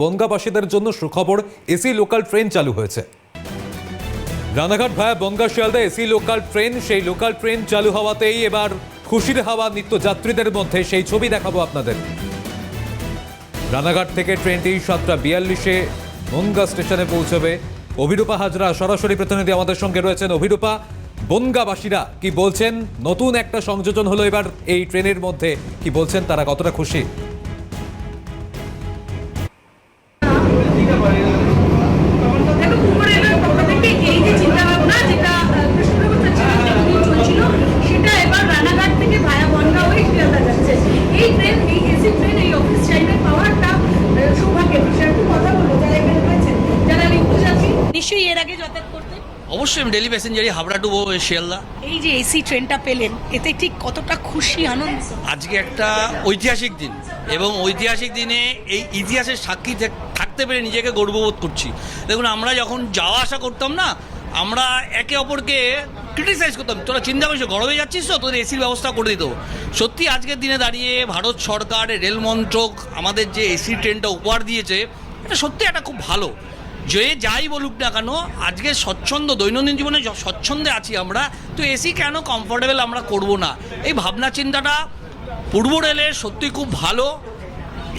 বনগাবাসীদের জন্য সুখবর, AC local train চালু হয়েছে। Ranaghat via Bangaon Sealdah AC local train, সেই লোকাল ট্রেন চালু হওয়াতেই এবার খুশির হাওয়া নিত্যযাত্রীদের মধ্যে, সেই ছবি দেখাবো আপনাদের। রানাঘাট থেকে ট্রেনটি সাতটা বিয়াল্লিশে বনগা স্টেশনে পৌঁছবে। অভিরূপা হাজরা সরাসরি প্রতিনিধি আমাদের সঙ্গে রয়েছেন। অভিরূপা, বনগাবাসীরা কি বলছেন? নতুন একটা সংযোজন হলো এবার এই ট্রেনের মধ্যে। কি বলছেন? তারা কতটা খুশি? অবশ্যই আমি ডেলি প্যাসেঞ্জারই হাবড়া টু শিয়ালদা। এই যে এসি ট্রেনটা পেলেন এতে ঠিক কতটা খুশি আনন্দ? আজকে একটা ঐতিহাসিক দিন এবং ঐতিহাসিক দিনে এই ইতিহাসের সাক্ষী থাকতে পেরে নিজেকে গর্ববোধ করছি। দেখুন আমরা যখন যাওয়া আসা করতাম না আমরা একে অপরকে ক্রিটিসাইজ করতাম। তোরা চিন্তা করিস গরমে যাচ্ছিস তো? তোদের এসির ব্যবস্থা করে দিত। সত্যি আজকের দিনে দাঁড়িয়ে ভারত সরকার রেল মন্ত্রক আমাদের যে এসি ট্রেনটা উপহার দিয়েছে এটা সত্যি একটা খুব ভালো। যে যাই বলুক না কেন আজকে স্বচ্ছন্দ দৈনন্দিন জীবনে স্বচ্ছন্দে আছি আমরা তো এসি কেন কমফোর্টেবল আমরা করব না? এই ভাবনা চিন্তাটা পূর্ব রেলের সত্যি খুব ভালো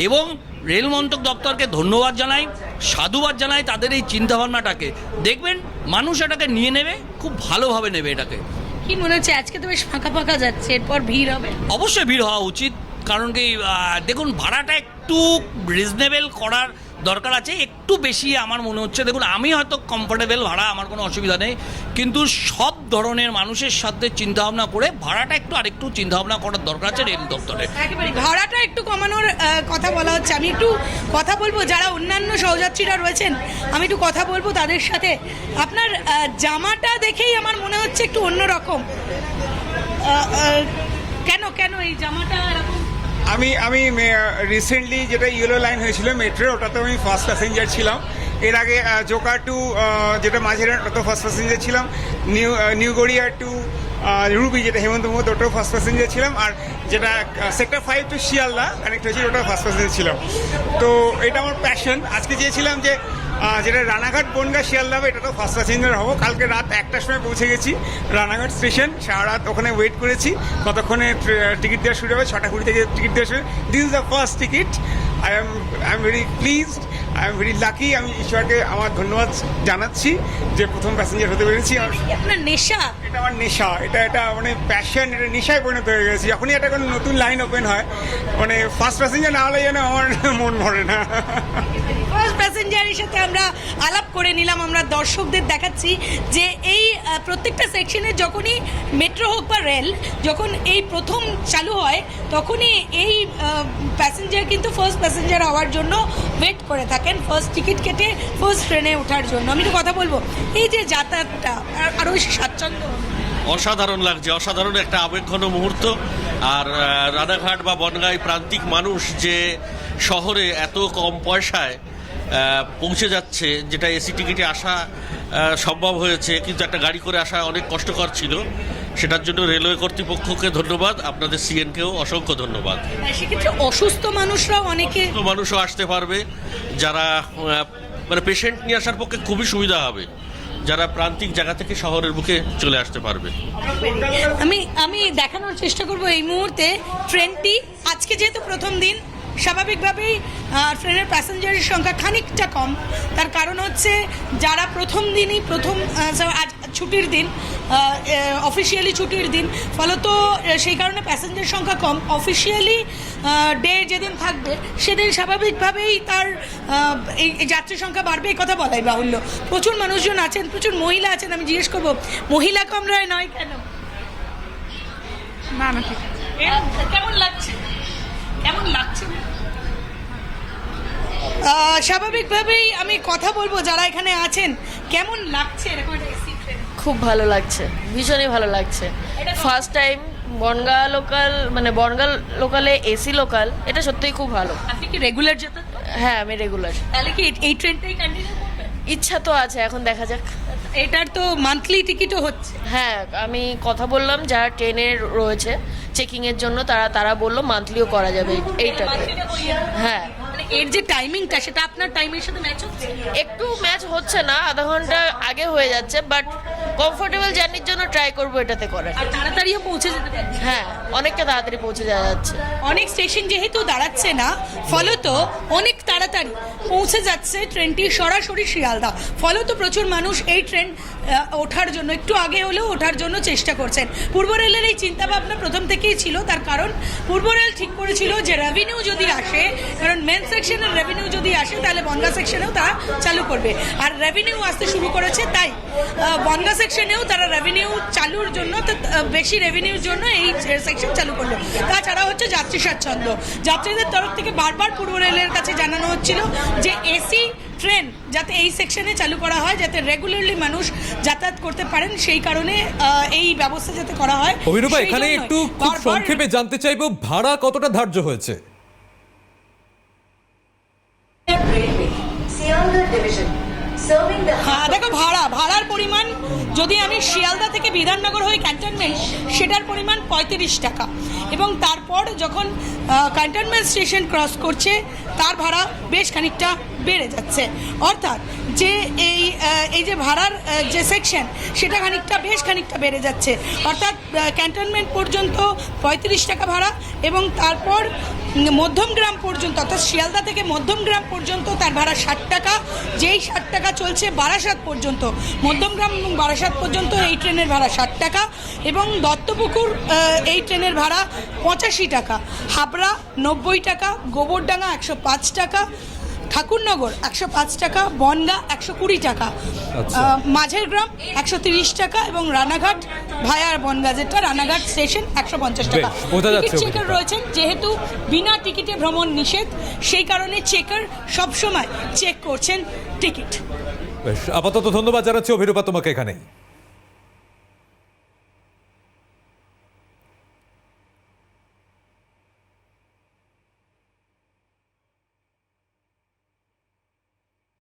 এবং রেল মন্ত্রক দপ্তরকে ধন্যবাদ জানাই সাধুবাদ জানাই তাদের এই চিন্তাভাবনাটাকে। দেখবেন মানুষ এটাকে নিয়ে নেবে খুব ভালোভাবে নেবে এটাকে। কি মনে হচ্ছে আজকে তো বেশ ফাঁকা ফাঁকা যাচ্ছে এরপর ভিড় হবে? অবশ্যই ভিড় হওয়া উচিত কারণ কি দেখুন ভাড়াটা একটু রিজনেবল করার দরকার আছে, একটু বেশি আমার মনে হচ্ছে। দেখুন, আমি হয়তো কমফোর্টেবল ভাড়া, আমার কোনো অসুবিধা নেই। কিন্তু সব ধরনের মানুষের সাথে চিন্তাভাবনা করে ভাড়াটা একটু আরেকটু চিন্তাভাবনা করার দরকার আছে রেল দপ্তরে। ভাড়াটা একটু কমানোর কথা বলা হচ্ছে। আমি একটু কথা বলব, যারা অন্যান্য সহযাত্রীরা রয়েছেন, আমি একটু কথা বলব তাদের সাথে। আপনার জামাটা দেখেই আমার মনে হচ্ছে একটু অন্যরকম। কেন কেন এই জামাটা এরকম আমি আমি রিসেন্টলি যেটা ইয়েলো লাইন হয়েছিল মেট্রো ওটাতে আমি ফার্স্ট প্যাসেঞ্জার ছিলাম। এর আগে জোকা টু যেটা মাঝের ওটা ফার্স্ট প্যাসেঞ্জার ছিলাম। New new Garia to Ruby যেটা হেমন্ত মুহূর্ত ওটাও ফার্স্ট প্যাসেঞ্জার ছিলাম। আর যেটা sector five to Sealdah connect হয়েছিল ওটাও ফার্স্ট প্যাসেঞ্জার ছিলাম। তো এটা আমার প্যাশন আজকে চেয়েছিলাম যে যেটা রানাঘাট, বনগা শিয়ালদা এটা তো ফার্স্ট প্যাসেঞ্জার হব। কালকে রাত একটার সময় পৌঁছে গেছি রানাঘাট স্টেশন। সারা রাত ওখানে ওয়েট করেছি। কতক্ষণে টিকিট দেওয়া শুরু হবে। ছটা কুড়ি থেকে টিকিট দেওয়া শুরু this is the first ticket I am I am very pleased I am very lucky আমি ঈশ্বরকে আমার ধন্যবাদ জানাচ্ছি যে প্রথম প্যাসেঞ্জার হতে পেরেছি। আপনার নেশা? এটা আমার নেশা এটা এটা মানে প্যাশন এটা নেশায় পরিণত হয়ে গেছে। যখনই একটা কোনো নতুন লাইন ওপেন হয় মানে ফার্স্ট প্যাসেঞ্জার না হলে যেন আমার মন ভরে না। প্যাসেঞ্জারের সাথে আমরা আলাপ করে নিলাম, আমরা দর্শকদের দেখাচ্ছি যে এই প্রত্যেকটা সেকশনে যখনই মেট্রো হোক বা রেল, যখন এই প্রথম চালু হয়, তখনই এই প্যাসেঞ্জার কিন্তু ফার্স্ট প্যাসেঞ্জার হওয়ার জন্য ওয়েট করে থাকেন ফার্স্ট টিকিট কেটে ফার্স্ট ট্রেনে ওঠার জন্য। আমি তো কথা বলব, এই যে যাতায়াতটা আরও স্বাচ্ছন্দ্য। অসাধারণ লাগছে, অসাধারণ একটা আবেগঘন মুহূর্ত। আর রানাঘাট বা বনগাঁয় প্রান্তিক মানুষ যে শহরে এত কম পয়সায় পৌঁছে যাচ্ছে যেটা এসি টিকিটে আসা সম্ভব হয়েছে কিন্তু একটা গাড়ি করে আসা অনেক কষ্টকর ছিল। সেটার জন্য রেলওয়ে কর্তৃপক্ষকে ধন্যবাদ আপনাদের সিএনকেও অসংখ্য ধন্যবাদ। সেক্ষেত্রে অসুস্থ মানুষরাও অনেকে মানুষও আসতে পারবে যারা মানে পেশেন্ট নিয়ে আসার পক্ষে খুবই সুবিধা হবে যারা প্রান্তিক জায়গা থেকে শহরের বুকে চলে আসতে পারবে। আমি আমি দেখানোর চেষ্টা করব এই মুহূর্তে। ট্রেনটি আজকে যেহেতু প্রথম দিন স্বাভাবিকভাবেই ট্রেনের প্যাসেঞ্জারের সংখ্যা খানিকটা কম। তার কারণ হচ্ছে যারা প্রথম দিনই প্রথম আজ ছুটির দিন অফিসিয়ালি ছুটির দিন ফলত সেই কারণে প্যাসেঞ্জার সংখ্যা কম। অফিসিয়ালি ডে যেদিন থাকবে সেদিন স্বাভাবিকভাবেই তার এই যাত্রী সংখ্যা বাড়বে এই কথা বলাই বাহুল্য। প্রচুর মানুষজন আছেন প্রচুর মহিলা আছেন আমি জিজ্ঞেস করব মহিলা কম কমরায় নয় কেন? না না ঠিক। কেমন লাগছে? লাগছে? স্বাভাবিকভাবেই আমি কথা বলব যারা এখানে আছেন কেমন লাগছে এরকম? খুব ভালো লাগছে ভীষণই ভালো লাগছে। ফার্স্ট টাইম বনগা লোকাল মানে বনগা লোকালে এসি লোকাল এটা সত্যিই খুব ভালো। আপনি কি রেগুলার করেন? হ্যাঁ আমি রেগুলার তাহলে কি এই- এই ট্রেনটাই কন্টিনিউ ইচ্ছা তো আছে এখন দেখা যাক। এটার তো মান্থলি টিকিটও হচ্ছে। হ্যাঁ আমি কথা বললাম যারা ট্রেনের রয়েছে চেকিং এর জন্য তারা তারা বলল মান্থলিও করা যাবে এই- এইটাতে Monthly টা করিয়ে দেবো। হ্যাঁ এর যে টাইমিংটা সেটা আপনার টাইমের সাথে ম্যাচ হচ্ছে? একটু ম্যাচ হচ্ছে না আধা ঘণ্টা আগে হয়ে যাচ্ছে বাট কমফোর্টেবল জার্নির জন্য ট্রাই করব এটাতে করে। আর তাড়াতাড়িও পৌঁছে যেতে পারছে হ্যাঁ অনেকটা তাড়াতাড়ি পৌঁছে যাওয়া যাচ্ছে। অনেক স্টেশন যেহেতু দাঁড়াচ্ছে না ফলত অনেক তাড়াতাড়ি পৌঁছে যাচ্ছে ট্রেনটি সরাসরি শিয়ালদা। ফলত প্রচুর মানুষ এই ট্রেন ওঠার জন্য একটু আগে হলেও ওঠার জন্য চেষ্টা করছেন। পূর্ব রেলের এই চিন্তাভাবনা প্রথম থেকেই ছিল তার কারণ পূর্ব রেল ঠিক করেছিল যে রেভিনিউ যদি আসে। কারণ মেন সেকশনের রেভিনিউ যদি আসে তাহলে বনগা সেকশনেও তারা চালু করবে। আর রেভিনিউ আসতে শুরু করেছে তাই। বনগা সেকশনেও তারা রেভিনিউ চালুর জন্য বেশি রেভিনিউর জন্য এই সেকশন চালু করল। তাছাড়া হচ্ছে যাত্রী স্বাচ্ছন্দ্য। যাত্রীদের তরফ থেকে বারবার পূর্ব রেলের কাছে জানানো হচ্ছিল যে এসি ট্রেন যাতে এই সেকশনে চালু করা হয় যাতে রেগুলারলি মানুষ যাতায়াত করতে পারেন সেই কারণে এই ব্যবস্থা যাতে করা হয়। অভিরূপা এখানে একটু সংক্ষেপে জানতে চাইব ভাড়া কতটা ধার্য হয়েছে? হ্যাঁ দেখো, ভাড়া, ভাড়ার পরিমাণ যদি আমি শিয়ালদা থেকে বিধাননগর হয়ে ক্যান্টনমেন্ট সেটার পরিমাণ পঁয়ত্রিশ টাকা। এবং তারপর যখন ক্যান্টনমেন্ট স্টেশন ক্রস করছে, তার ভাড়া বেশ খানিকটা বেড়ে যাচ্ছে। অর্থাৎ যে এই এই যে ভাড়ার যে সেকশন সেটা খানিকটা, বেশ খানিকটা বেড়ে যাচ্ছে। অর্থাৎ ক্যান্টনমেন্ট পর্যন্ত পঁয়ত্রিশ টাকা ভাড়া এবং তারপর মধ্যমগ্রাম পর্যন্ত, অর্থাৎ শিয়ালদা থেকে মধ্যমগ্রাম পর্যন্ত তার ভাড়া ষাট টাকা, যেই ষাট টাকা চলছে বারাসাত পর্যন্ত। মধ্যমগ্রাম এবং বারাসাত পর্যন্ত এই ট্রেনের ভাড়া ষাট টাকা এবং দত্তপুকুর এই ট্রেনের ভাড়া পঁচাশি টাকা। হাবড়া নব্বই টাকা, গোবরডাঙ্গা একশো পাঁচ টাকা ঠাকুরনগর একশো পাঁচ টাকা বনগা একশো কুড়ি টাকা। আচ্ছা। মাঝের গ্রাম একশো তিরিশ টাকা এবং রানাঘাট ভায়ার বনগা যেটা রানাঘাট স্টেশন একশো পঞ্চাশ টাকা। টিকিট চেকার রয়েছেন যেহেতু বিনা টিকিটে ভ্রমণ নিষেধ সেই কারণে চেকার সবসময় চেক করছেন টিকিট আপাতত ধন্যবাদ জানাচ্ছি অভিরূপা তোমাকে এখানেই।